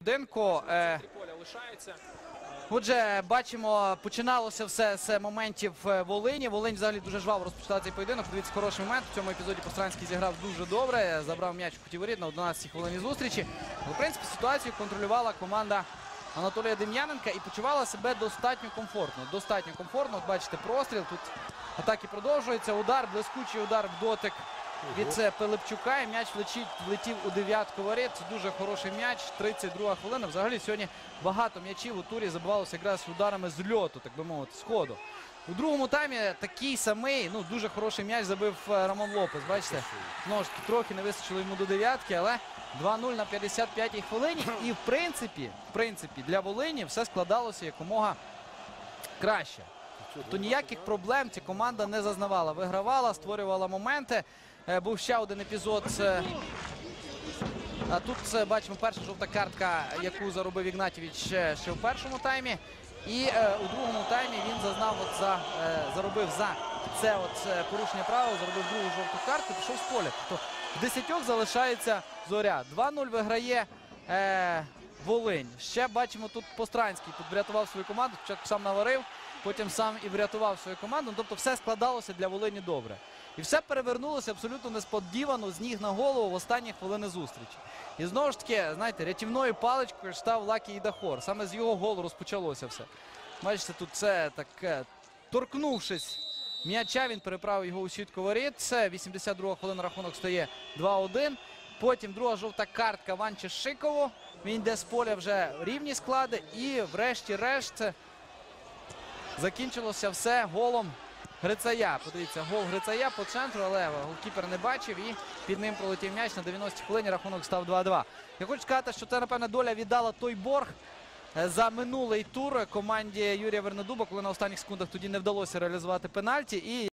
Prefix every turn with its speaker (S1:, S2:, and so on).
S1: Будинку. Е. Отже, бачимо, починалося все з моментів е, Волині. Волинь взагалі дуже жваво розпочала цей поєдинок. Подивіться, хороший момент. В цьому епізоді Постранський зіграв дуже добре. Забрав м'яч у куті на 11 хвилині зустрічі. Але, в принципі, ситуацію контролювала команда Анатолія Дем'яненка і почувала себе достатньо комфортно. Достатньо комфортно. От бачите, простріл. Тут атаки продовжуються. Удар, блискучий удар в дотик від е, Пилипчука. І м'яч влетить, влетів у дев'ятку воріт. Це дуже хороший м'яч. 32 хвилина. Взагалі сьогодні багато м'ячів у турі забивалося якраз ударами з льоту, так би мовити, з ходу. У другому таймі такий самий, ну дуже хороший м'яч забив е, Рамон Лопес. Бачите, знову ж таки трохи не вистачило йому до дев'ятки, але 2-0 на 55-й хвилині. І в принципі, в принципі, для Волині все складалося якомога краще. То ніяких проблем ця команда не зазнавала. Вигравала, створювала моменти. Е, Був ще один епізод. е, а тут е, бачимо перша жовта картка, яку заробив Ігнатівич ще, ще в першому таймі. І у другому таймі він зазнав от за, заробив за це от порушення правил, заробив другу жовту картку, пішов з поля. Тобто в десятьох залишається зоря. 2-0 виграє Волинь. Ще бачимо тут Постранський. Тут врятував свою команду. Спочатку сам наварив, потім сам і врятував свою команду. Ну, Тобто все складалося для Волині добре. І все перевернулося абсолютно несподівано з ніг на голову в останні хвилини зустрічі. І знову ж таки, знаєте, рятівною паличкою став Лакі Ідахор. Саме з його голу розпочалося все. Бачите, тут це таке, торкнувшись м'яча, він переправив його у сітку воріт. Це 82 хвилина рахунок стає 2-1. Потім друга жовта картка Ванче Шикову. Він йде з поля вже рівні склади. І врешті-решт закінчилося все голом Грицая. Подивіться, гол Грицая по центру, але голкіпер не бачив і під ним пролетів м'яч на 90-й хвилині. Рахунок став 2-2. Я хочу сказати, що це, напевне, доля віддала той борг е, за минулий тур команді Юрія Вернедуба, коли на останніх секундах тоді не вдалося реалізувати пенальті. І